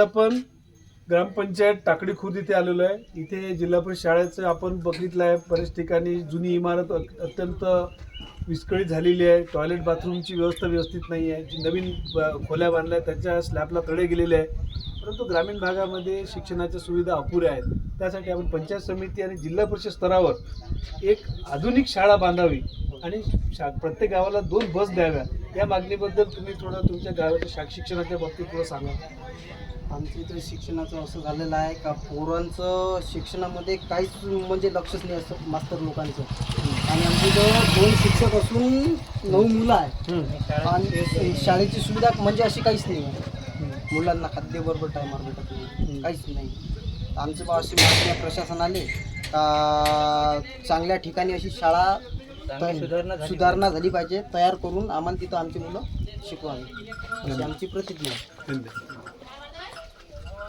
आपण ग्रामपंचायत टाकडी खुर्द इथे आलेलो आहे. इथे जिल्हा परिषद शाळेचं आपण बघितलं आहे. बऱ्याच ठिकाणी जुनी इमारत अ- अत्यंत विस्कळीत झालेली आहे. टॉयलेट बाथरूमची व्यवस्था व्यवस्थित नाही आहे. जी नवीन खोल्या बांधल्या आहेत त्याच्या स्लॅबला तडे गेलेले आहे परंतु ग्रामीण भागामध्ये शिक्षणाच्या सुविधा अपुऱ्या आहेत. त्यासाठी आपण पंचायत समिती आणि जिल्हा परिषद स्तरावर एक आधुनिक शाळा बांधावी आणि शा प्रत्येक गावाला दोन बस द्याव्या या मागणीबद्दल तुम्ही थोडं तुमच्या गावाच्या शा शिक्षणाच्या बाबतीत थोडं सांगा. आमच्या इथे शिक्षणाचं असं झालेलं आहे का पोरांचं शिक्षणामध्ये काहीच म्हणजे लक्षच नाही असं मास्तर लोकांचं. आणि आमच्या इथं दोन शिक्षक असून नऊ मुलं आहे आणि शाळेची सुविधा म्हणजे अशी काहीच नाही आहे. मुलांना खाद्य बरोबर टायमावर भेटत नाही. काहीच नाही. आमचं बा अशी मागणी प्रशासनाने का चांगल्या ठिकाणी अशी शाळा सुधारणा झाली पाहिजे. तयार करून आम्हाला तिथं आमची मुलं शिकवावी. आमची प्रतिज्ञा